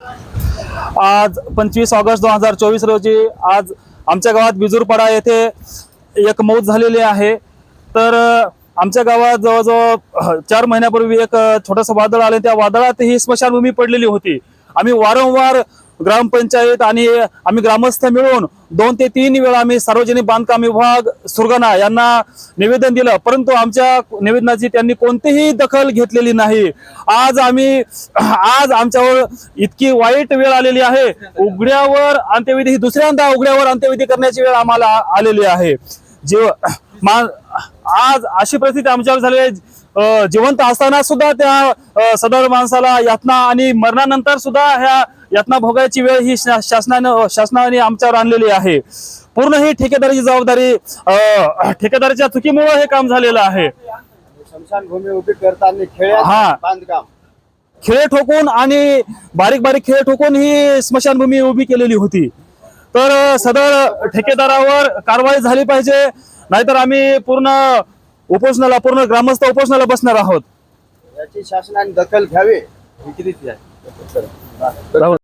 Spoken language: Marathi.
आज पंचवीस ऑगस्ट दोन हजार चोवीस रोजी आज आमच्या गावात बिजूरपाडा येथे एक मौत झालेली आहे. तर आमच्या गावात जवळजवळ चार महिन्यापूर्वी एक छोटंसं वादळ आलं त्या वादळात ही स्मशानभूमी पडलेली होती. आम्ही वारंवार ग्रामपंचायत आणि आम्ही ग्रामस्थ मिळून दोन ते तीन वेळा आम्ही सार्वजनिक बांधकाम विभाग सुरगाणा यांना निवेदन दिलं. परंतु आमच्या निवेदनाची त्यांनी कोणतीही दखल घेतलेली नाही. आज आम्ही आज आमच्यावर इतकी वाईट वेळ आलेली आहे. उघड्यावर अंत्यविधी ही दुसऱ्यांदा उघड्यावर अंत्यविधी करण्याची वेळ आम्हाला आलेली आहे. जीव मा आज अशी परिस्थिती आमच्यावर झाली जिवंत असताना सुद्धा त्या सदर माणसाला यातना आणि मरणानंतर सुद्धा ह्या यातना भोगायची वेळ ही शासनानं शासनाने आमच्यावर आणलेली आहे. पूर्ण ही ठेकेदारीची जबाबदारी ठेकेदारीच्या चुकीमुळे हे काम झालेलं आहे. स्मशानभूमी उभी करताना खेळ्या हा. बांधकाम. खेळे ठोकून आणि बारीक बारीक खेळ ठोकून ही स्मशानभूमी उभी केलेली होती. तर सदर ठेकेदारावर कारवाई झाली पाहिजे. नाहीतर आम्ही पूर्ण उपोषणाला पूर्ण ग्रामस्थ उपोषणाला बसणार आहोत. याची शासनाने दखल घ्यावी किती आहे? राहुल